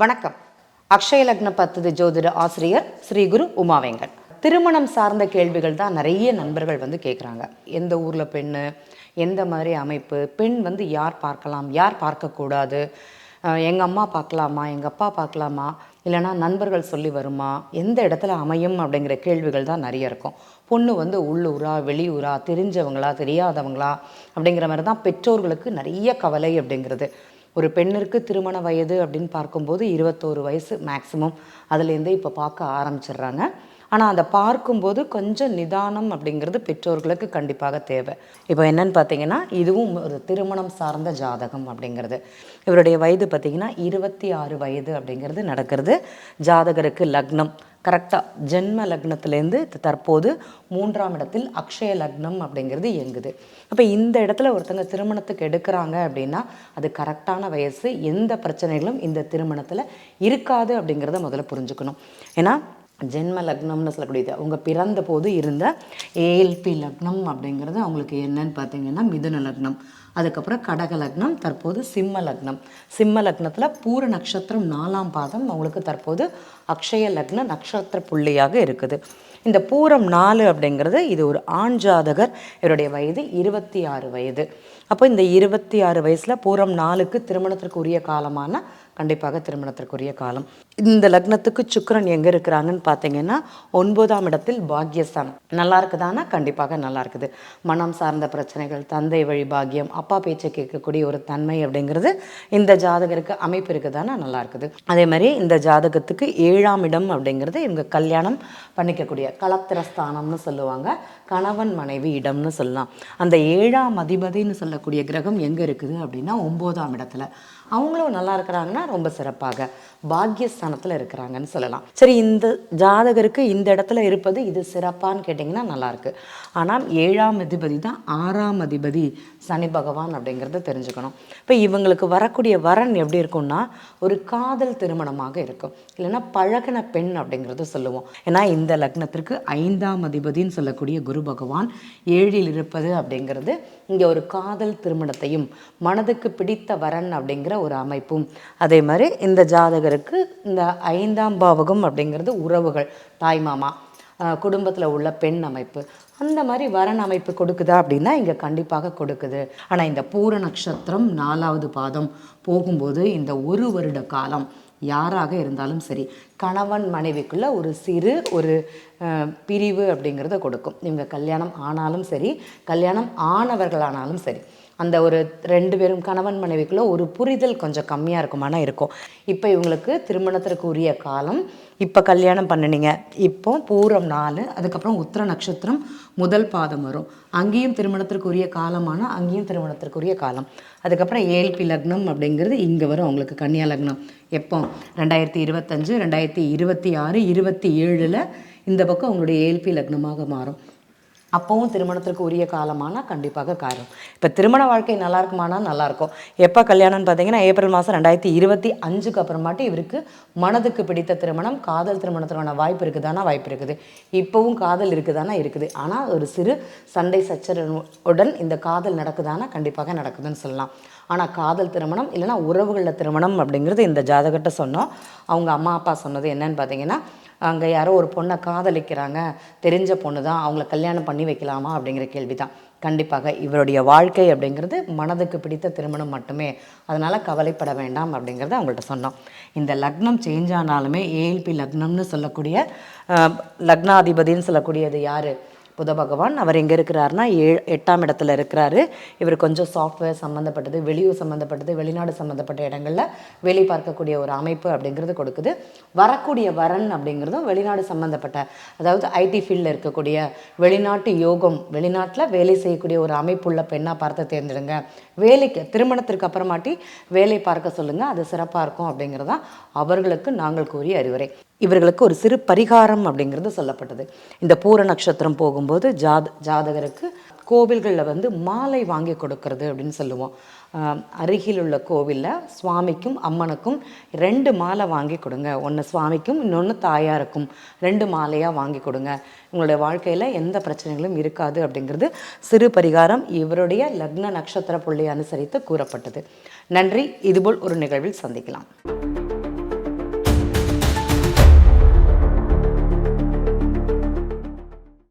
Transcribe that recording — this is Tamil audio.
வணக்கம். அக்ஷய லக்ன பத்தது ஜோதிட ஆசிரியர் ஸ்ரீ குரு உமாவேங்கன். திருமணம் சார்ந்த கேள்விகள் தான் நிறைய நண்பர்கள் வந்து கேட்குறாங்க எந்த ஊரில் பெண்ணு எந்த மாதிரி அமைப்பு பெண் வந்து யார் பார்க்கலாம் யார் பார்க்கக்கூடாது எங்கள் அம்மா பார்க்கலாமா எங்கள் அப்பா பார்க்கலாமா இல்லைனா நண்பர்கள் சொல்லி வருமா எந்த இடத்துல அமையும் அப்படிங்கிற கேள்விகள் தான் நிறைய இருக்கும். பொண்ணு வந்து உள்ளூரா வெளியூரா தெரிஞ்சவங்களா தெரியாதவங்களா அப்படிங்கிற மாதிரி தான் பெற்றோர்களுக்கு நிறைய கவலை அப்படிங்கிறது. ஒரு பெண்ணிற்கு திருமண வயது அப்படின்னு பார்க்கும்போது இருபத்தோரு வயசு மேக்ஸிமம் அதுலேருந்தே இப்போ பார்க்க ஆரம்பிச்சிடுறாங்க. ஆனால் அதை பார்க்கும்போது கொஞ்சம் நிதானம் அப்படிங்கிறது பெற்றோர்களுக்கு கண்டிப்பாக தேவை. இப்போ என்னன்னு பார்த்தீங்கன்னா இதுவும் ஒரு திருமணம் சார்ந்த ஜாதகம் அப்படிங்கிறது. இவருடைய வயது பார்த்திங்கன்னா இருபத்தி ஆறு வயது அப்படிங்கிறது நடக்கிறது. ஜாதகருக்கு லக்னம். கரெக்டாக ஜென்ம லக்னத்துலேருந்து தற்போது மூன்றாம் இடத்தில் அக்ஷய லக்னம் அப்படிங்கிறது இயங்குது. அப்போ இந்த இடத்துல ஒருத்தங்க திருமணத்துக்கு எடுக்கிறாங்க அப்படின்னா அது கரெக்டான வயசு எந்த பிரச்சனைகளும் இந்த திருமணத்தில் இருக்காது அப்படிங்கிறத முதல்ல புரிஞ்சுக்கணும். ஏன்னா ஜென்ம லக்னம்னு சொல்லக்கூடியது அவங்க பிறந்த போது இருந்த ஏஎல்பி லக்னம் அப்படிங்கிறது அவங்களுக்கு என்னன்னு பார்த்தீங்கன்னா மிதுன லக்னம். அதுக்கப்புறம் கடக லக்னம் தற்போது சிம்ம லக்னம். சிம்ம லக்னத்தில் பூர நட்சத்திரம் நாலாம் பாதம் அவங்களுக்கு தற்போது அக்ஷய லக்ன நட்சத்திர புள்ளியாக இருக்குது. இந்த பூரம் நாலு அப்படிங்கிறது இது ஒரு ஆண் ஜாதகர் இவருடைய வயது இருபத்தி ஆறு வயது. அப்போ இந்த இருபத்தி ஆறு வயசில் பூரம் நாலுக்கு திருமணத்திற்கு உரிய காலமான கண்டிப்பாக திருமணத்திற்குரிய காலம். இந்த லக்னத்துக்கு சுக்கரன் எங்கே இருக்கிறாங்கன்னு பார்த்தீங்கன்னா ஒன்பதாம் இடத்தில் பாக்யஸ்தானம். நல்லா இருக்குதானா? கண்டிப்பாக நல்லா இருக்குது. மனம் சார்ந்த பிரச்சனைகள் தந்தை வழி பாக்கியம் அப்பா பேச்சை கேட்கக்கூடிய ஒரு தன்மை அப்படிங்கிறது இந்த ஜாதகருக்கு அமைப்பு இருக்குதானா? நல்லா இருக்குது. அதே மாதிரி இந்த ஜாதகத்துக்கு ஏழாம் இடம் அப்படிங்கிறது இவங்க கல்யாணம் பண்ணிக்கக்கூடிய கலத்திரஸ்தானம்னு சொல்லுவாங்க. கணவன் மனைவி இடம்னு சொல்லலாம். அந்த ஏழாம் அதிபதினு சொல்லக்கூடிய கிரகம் எங்கே இருக்குது அப்படின்னா ஒம்போதாம் இடத்துல. அவங்களும் நல்லா இருக்கிறாங்கன்னா ரொம்ப சிறப்பாக பாக்யஸ்தானத்தில் இருக்கிறாங்கன்னு சொல்லலாம். சரி இந்த ஜாதகருக்கு இந்த இடத்துல இருப்பது இது சிறப்பான்னு கேட்டிங்கன்னா நல்லாயிருக்கு ஆனால் ஏழாம் அதிபதி தான் ஆறாம் அதிபதி சனி பகவான் அப்படிங்கிறத தெரிஞ்சுக்கணும். இப்போ இவங்களுக்கு வரக்கூடிய வரன் எப்படி இருக்கும்னா ஒரு காதல் திருமணமாக இருக்கும். இல்லைன்னா பழகின பெண் அப்படிங்கிறத சொல்லுவோம். ஏன்னா இந்த லக்னத்திற்கு ஐந்தாம் அதிபதின்னு சொல்லக்கூடிய குரு பகவான் ஏழில் இருப்பது அப்படிங்கிறது இங்கே ஒரு காதல் திருமணத்தையும் மனதுக்கு பிடித்த வரன் அப்படிங்கிற ஒரு அமைப்பும். அதே மாதிரி இந்த ஜாதகருக்கு இந்த ஐந்தாம் பாவகம் அப்படிங்கிறது உறவுகள் தாய் மாமா குடும்பத்தில் உள்ள பெண் அமைப்பு. அந்த மாதிரி வரன் அமைப்பு கொடுக்குதா அப்படின்னா இங்கே கண்டிப்பாக கொடுக்குது. ஆனால் இந்த பூர நட்சத்திரம் நாலாவது பாதம் போகும்போது இந்த ஒரு வருட காலம் யாராக இருந்தாலும் சரி கணவன் மனைவிக்குள்ளே ஒரு சிறு ஒரு பிரிவு அப்படிங்கிறத கொடுக்கும். இவங்க கல்யாணம் ஆனாலும் சரி கல்யாணம் ஆனவர்களானாலும் சரி. அந்த ஒரு ரெண்டு பேரும் கணவன் மனைவிக்குள்ளே ஒரு புரிதல் கொஞ்சம் கம்மியாக இருக்குமானா இருக்கும். இப்போ இவங்களுக்கு திருமணத்திற்கு உரிய காலம் இப்போ கல்யாணம் பண்ணினீங்க. இப்போ பூரம் நாலு அதுக்கப்புறம் உத்திர நட்சத்திரம் முதல் பாதம் வரும். அங்கேயும் திருமணத்திற்கு உரிய காலமான அங்கேயும் திருமணத்திற்குரிய காலம். அதுக்கப்புறம் ஏல்பி லக்னம் அப்படிங்கிறது இங்கே வரும் அவங்களுக்கு கன்னியா லக்னம். எப்போ? ரெண்டாயிரத்தி இருபத்தஞ்சு ரெண்டாயிரத்தி இருபத்தி ஆறு இருபத்தி ஏழில் இந்த பக்கம் அவங்களுடைய ஏல்பி லக்னமாக மாறும். அப்போவும் திருமணத்திற்கு உரிய காலமானால் கண்டிப்பாக காரணம் இப்போ திருமண வாழ்க்கை நல்லா இருக்குமானா நல்லாயிருக்கும் எப்போ கல்யாணம்னு பார்த்தீங்கன்னா ஏப்ரல் மாதம் ரெண்டாயிரத்தி இருபத்தி அஞ்சுக்கு அப்புறமாட்டி இவருக்கு மனதுக்கு பிடித்த திருமணம் காதல் திருமணத்திற்கான வாய்ப்பு இருக்குதானா வாய்ப்பு இருக்குது. இப்போவும் காதல் இருக்குதானா இருக்குது. ஆனால் ஒரு சிறு சண்டை சச்சரவுடன் இந்த காதல் நடக்குதானா கண்டிப்பாக நடக்குதுன்னு சொல்லலாம். ஆனால் காதல் திருமணம் இல்லைனா உறவுகளில் திருமணம் அப்படிங்கிறது இந்த ஜாதகத்தை சொன்னோம். அவங்க அம்மா அப்பா சொன்னது என்னன்னு பார்த்தீங்கன்னா அங்கே யாரோ ஒரு பொண்ணை காதலிக்கிறாங்க. தெரிஞ்ச பொண்ணு தான் அவங்கள கல்யாணம் பண்ணி வைக்கலாமா அப்படிங்கிற கேள்வி தான் கண்டிப்பாக இவருடைய வாழ்க்கை அப்படிங்கிறது மனதுக்கு பிடித்த திருமணம் மட்டுமே. அதனால் கவலைப்பட வேண்டாம் அப்படிங்கிறத அவங்கள்ட்ட சொன்னோம். இந்த லக்னம் சேஞ்ச் ஆனாலுமே ஏஎல்பி லக்னம்னு சொல்லக்கூடிய லக்னாதிபதினு சொல்லக்கூடியது யார்? புத பகவான் அவர் எங்கே இருக்கிறாருனா ஏ எட்டாம் இடத்துல இருக்கிறாரு. இவர் கொஞ்சம் சாஃப்ட்வேர் சம்மந்தப்பட்டது வெளியூர் சம்மந்தப்பட்டது வெளிநாடு சம்மந்தப்பட்ட இடங்களில் வேலை பார்க்கக்கூடிய ஒரு அமைப்பு அப்படிங்கிறது கொடுக்குது. வரக்கூடிய வரன் அப்படிங்கிறதும் வெளிநாடு சம்மந்தப்பட்ட அதாவது ஐடி ஃபீல்டில் இருக்கக்கூடிய வெளிநாட்டு யோகம் வெளிநாட்டில் வேலை செய்யக்கூடிய ஒரு அமைப்புள்ள பெண்ணாக பார்த்து தேர்ந்தெடுங்க. வேலைக்கு திருமணத்திற்கு அப்புறமாட்டி வேலை பார்க்க சொல்லுங்கள் அது சிறப்பாக இருக்கும் அப்படிங்கிறதான் அவர்களுக்கு நாங்கள் கூறிய அறிவுரை. இவர்களுக்கு ஒரு சிறு பரிகாரம் அப்படிங்கிறது சொல்லப்பட்டது. இந்த பூர நட்சத்திரம் போகும்போது ஜாத ஜாதகருக்கு கோவில்களில் வந்து மாலை வாங்கி கொடுக்கறது அப்படின்னு சொல்லுவோம். அருகில் உள்ள கோவிலில் சுவாமிக்கும் அம்மனுக்கும் ரெண்டு மாலை வாங்கி கொடுங்க. ஒன்று சுவாமிக்கும் இன்னொன்று தாயாருக்கும் ரெண்டு மாலையாக வாங்கி கொடுங்க. உங்களுடைய வாழ்க்கையில் எந்த பிரச்சனைகளும் இருக்காது அப்படிங்கிறது சிறு பரிகாரம் இவருடைய லக்ன நட்சத்திர புள்ளியை அனுசரித்து கூறப்பட்டது. நன்றி. இதுபோல் ஒரு நிகழ்வில் சந்திக்கலாம்.